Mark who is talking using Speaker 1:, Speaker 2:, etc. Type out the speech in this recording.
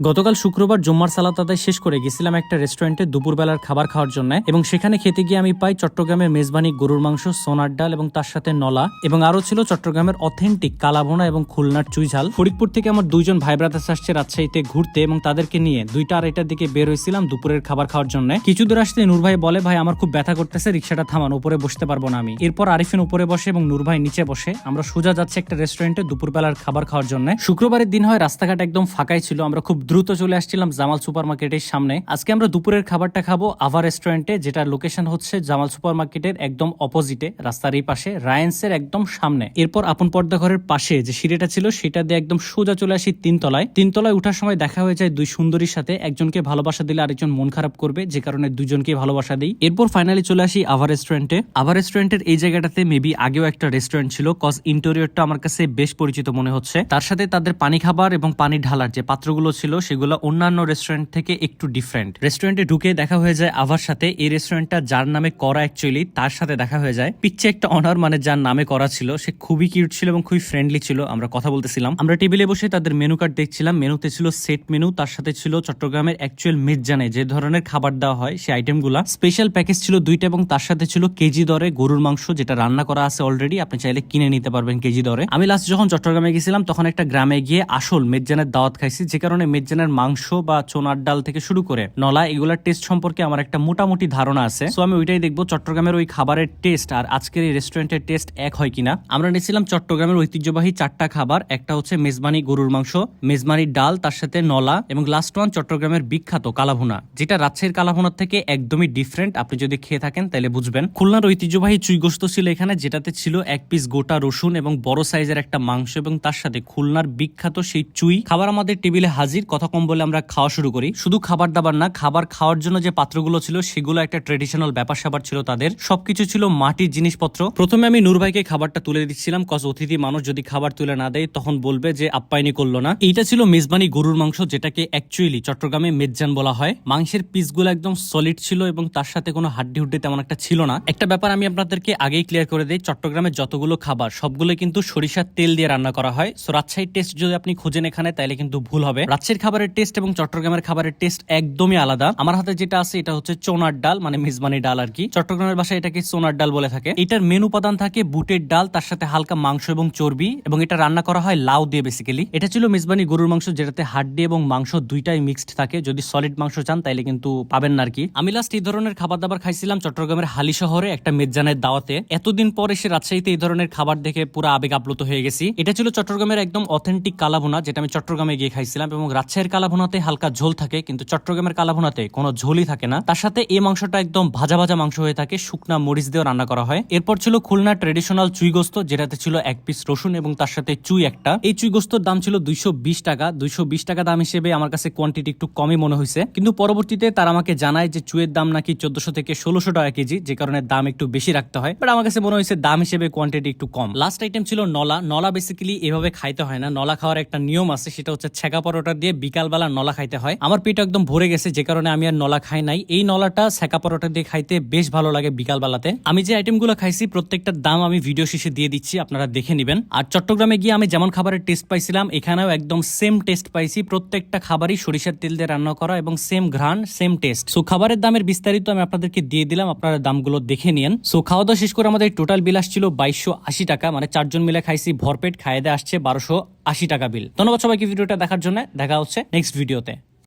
Speaker 1: গতকাল শুক্রবার জুম্মার সালাত আদায় শেষ করে গেছিলাম একটা রেস্টুরেন্টে দুপুরবেলার খাবার খাওয়ার জন্য এবং সেখানে খেতে গিয়ে আমি পাই চট্টগ্রামের মেজবানি গরুর মাংস, সোনার ডাল এবং তার সাথে নলা এবং আরও ছিল চট্টগ্রামের অথেন্টিক কালাভোনা এবং খুলনার চুইঝাল। ফরিদপুর থেকে আমার দুইজন ভাই ব্রাদার্স আসছে রাজশাহীতে ঘুরতে এবং তাদেরকে নিয়ে দুইটা আড়াইটার দিকে বের হয়েছিলাম দুপুরের খাবার খাওয়ার জন্য। কিছু দূর আসতে নূর ভাই বলে, ভাই, আমার খুব ব্যথা করতেছে, রিক্সাটা থামান, উপরে বসতে পারব না আমি। এরপর আরিফিন উপরে বসে এবং নূর ভাই নিচে বসে। আমরা সোজা যাচ্ছি একটা রেস্টুরেন্টে দুপুরবেলার খাবার খাওয়ার জন্য। শুক্রবারের দিন হয়, রাস্তাঘাট একদম ফাঁকাই ছিল, আমরা খুব দ্রুত চলে আসছিলাম জামাল সুপার মার্কেটের সামনে। আজকে আমরা দুপুরের খাবারটা খাব আভা রেস্টুরেন্টে, যেটার লোকেশন হচ্ছে জামাল সুপার মার্কেটের একদম অপোজিটে রাস্তার এই পাশে, রায়েন্সের একদম সামনে। এরপর আপন পর্দা ঘরের পাশে যে সিঁড়িটা ছিল, সেটা দিয়ে একদম সোজা চলে আসি তিনতলায়। তিনতলায় উঠার সময় দেখা হয়ে যায় দুই সুন্দরীর সাথে, একজনকে ভালোবাসা দিলে আরেকজন মন খারাপ করবে, যে কারণে দুজনকে ভালোবাসা দিই। এরপর ফাইনালি চলে আসি আভা রেস্টুরেন্টে। আভা রেস্টুরেন্টের এই জায়গাটাতে মেবি আগেও একটা রেস্টুরেন্ট ছিল কজ ইন্টেরিয়রটা আমার কাছে বেশ পরিচিত মনে হচ্ছে। তার সাথে তাদের পানি খাবার এবং পানি ঢালার যে পাত্রগুলো ছিল সেগুলো অন্যান্য রেস্টুরেন্ট থেকে একটু ডিফারেন্ট রেস্টুরেন্টে ঢুকে দেখা হয়ে যায় আভার সাথে, এই রেস্টুরেন্টটা যার নামে করা অ্যাকচুয়ালি তার সাথে দেখা হয়ে যায়। পিচ্ছে একটা অনার মানে যার নামে করা ছিল, সে খুবই কিউট ছিল এবং খুবই ফ্রেন্ডলি ছিল, আমরা কথা বলতেছিলাম। আমরা টেবিলে বসে তাদের মেনু কার্ড দেখছিলাম মেনুতে ছিল সেট মেনু তার সাথে ছিল চট্টগ্রামের অ্যাকচুয়াল মির্জানে যে ধরনের খাবার দেওয়া হয় সেই আইটেমগুলো স্পেশাল প্যাকেজ ছিল দুইটা এবং তার সাথে ছিল কেজি দরে গরুর মাংস, যেটা রান্না করা আছে অলরেডি আপনি চাইলে কিনে নিতে পারবেন কেজি দরে। আমি লাস্ট যখন চট্টগ্রামে গেছিলাম, তখন একটা গ্রামে গিয়ে আসল মেজ্জানের দাওয়াত খাইছি, যে কারণে মেজ্জানের মাংস বা চোনার ডাল থেকে শুরু করে নলা, এগুলার টেস্ট সম্পর্কে আমার একটা মোটামুটি ধারণা আছে। সো আমি ওইটাই দেখব চট্টগ্রামের ওই খাবারের টেস্ট আর আজকের এই রেস্টুরেন্টের টেস্ট এক হয় কিনা। আমরা নিয়েছিলাম চট্টগ্রামের ঐতিহ্যবাহী চারটা খাবার, একটা হচ্ছে মেজবানি গরুর মাংস, মেজবানি ডাল, তার সাথে নলা এবং লাস্ট ওয়ান চট্টগ্রামের বিখ্যাত কালাভুনা। যেটা রাজশাহীর কালাভুনার থেকে একদমই ডিফারেন্ট আপনি যদি খেয়ে থাকেন, তাহলে বুঝবেন। খুলনার ঐতিহ্যবাহী চুই গোস্ত ছিল এখানে, যেটাতে ছিল এক পিস গোটা রসুন এবং বড় সাইজের একটা মাংস এবং তার সাথে খুলনার বিখ্যাত সেই চুই। খাবার আমাদের টেবিলে হাজির কথা কম বলে আমরা খাওয়া শুরু করি। শুধু খাবার দাবার না, খাবার খাওয়ার জন্য যে পাত্রগুলো ছিল, সেগুলো একটা ট্রেডিশনাল ব্যাপার স্যাপার ছিল তাদের। সবকিছু ছিল মাটির জিনিসপত্র। প্রথমে আমি নূর ভাইকে খাবারটা তুলে দিচ্ছিলাম কজ অতিথি মানুষ যদি খাবার তুলে না দেয়, তখন বলবে যে আপ্যায়নি করল না। এইটা ছিল মেজবানি গরুর মাংস, যেটাকে অ্যাকচুয়ালি চট্টগ্রামে মেজ্জান বলা হয়। মাংসের পিসগুলো একদম সলিড ছিল এবং তার সাথে কোনো হাড্ডি হুড্ডি তেমন একটা ছিল না। একটা ব্যাপার আমি আপনাদেরকে আগেই ক্লিয়ার করে দিই চট্টগ্রামের যতগুলো খাবার, সবগুলো কিন্তু সরিষার তেল দিয়ে রান্না করা হয়। সো রাজশাহীর টেস্ট যদি আপনি খুঁজেন এখানে, তাহলে কিন্তু ভুল হবে। রাজশাহীর খাবারের টেস্ট এবং চট্টগ্রামের খাবারের টেস্ট একদমই আলাদা। আমার হাতে যেটা আছে, এটা হচ্ছে চোনার ডাল মানে মেজবানি ডাল আর কি। চট্টগ্রামের ভাষায় এটাকে সোনার ডাল বলে থাকে। এটার মেন উপাদান থাকে বুটের ডাল, তার সাথে হালকা মাংস এবং চর্বি, এবং এটা রান্না করা হয় লাউ দিয়ে বেসিক্যালি এটা ছিল মেজবানি গরুর মাংস, যেটাতে হাড্ডি এবং মাংস দুইটাই মিক্সড থাকে। যদি সলিড মাংস চান, তাইলে কিন্তু পাবেন না আর কি। আমি লাস্ট এই ধরনের খাবার দাবার খাইছিলাম চট্টগ্রামের হালি শহরে, একটা মেজানের দাওয়াতে। এতদিন পর এসে রাজশাহীতে এই ধরনের খাবার দেখে পুরো আবেগ আপ্লুত হয়ে গেছি। এটা ছিল চট্টগ্রামের একদম অথেন্টিক কালাভুনা, যেটা আমি চট্টগ্রামে গিয়ে খাইছিলাম, এবং রাজশাহীর কালাভুনাতে হালকা ঝোল থাকে, কিন্তু চট্টগ্রামের কালাভুনাতে কোনো ঝোলই থাকে না। তার সাথে এই মাংসটা একদম ভাজা ভাজা মাংস হয়ে থাকে, শুকনা মরিচ দিয়েও রান্না করা হয়। এরপর ছিল খুলনা ট্রেডিশনাল চুই গোস্ত, যেটাতে ছিল এক পিস রসুন এবং তার সাথে চুই একটা। এই চুই গোস্তর দাম ছিল দুইশো বিশ টাকা। দুইশো বিশ টাকা দাম হিসেবে আমার কাছে কোয়ান্টিটি একটু কমই মনে হয়েছে। কিন্তু পরবর্তীতে তারা আমাকে জানায় যে চুয়ের দাম নাকি চোদ্দশো থেকে ষোলোশো টাকা কেজি, যে কারণে দাম একটু বেশি রাখতে হয়। বাট আমার কাছে মনে হয়েছে দাম হিসেবে কোয়ান্টিটি একটু কম। লাস্ট আইটেম ছিল নলা। নলা বেসিক্যালি এভাবে খাইতে হয় না। নলা খাওয়ার একটা নিয়ম আছে, সেটা হচ্ছে ছেঁকা পরোটা দিয়ে বিকালবেলা নলা খাইতে হয়। আমার পেট একদম ভরে গেছে, যে কারণে আমি আর নলা খাই নাই। এই নলাটা ছেঁকা পরোটা দিয়ে খাইতে বেশ ভালো লাগে বিকালবেলাতে। আমি যে আইটেমগুলো খাইছি প্রত্যেকটার দাম আমি ভিডিও শেষে দিয়ে দিচ্ছি, আপনারা দেখে নেবেন। আর চট্টগ্রামে গিয়ে আমি যেমন খাবারের টেস্ট পাইছিলাম, এখানেও একদম সেম টেস্ট পাইছি। প্রত্যেকটা খাবারই সরিষার তেল দিয়ে রান্না করা এবং সেম ঘ্রাণ সেম টেস্ট সো খাবারের দামের বিস্তারিত আমি আপনাদেরকে দিয়ে দিলাম, আপনারা দামগুলো দেখে নিন সো খাওয়া দাওয়া শেষ করে আমাদের টোটাল বিল আসছিল বাইশশো আশি টাকা মানে চারজন মিলে খাইছি, ভরপেট খাইয়ে আসছে বারোশো আশি টাকা বিল ধন্যবাদ সবাইকে ভিডিওটা দেখার জন্য। দেখা হচ্ছে নেক্সট ভিডিওতে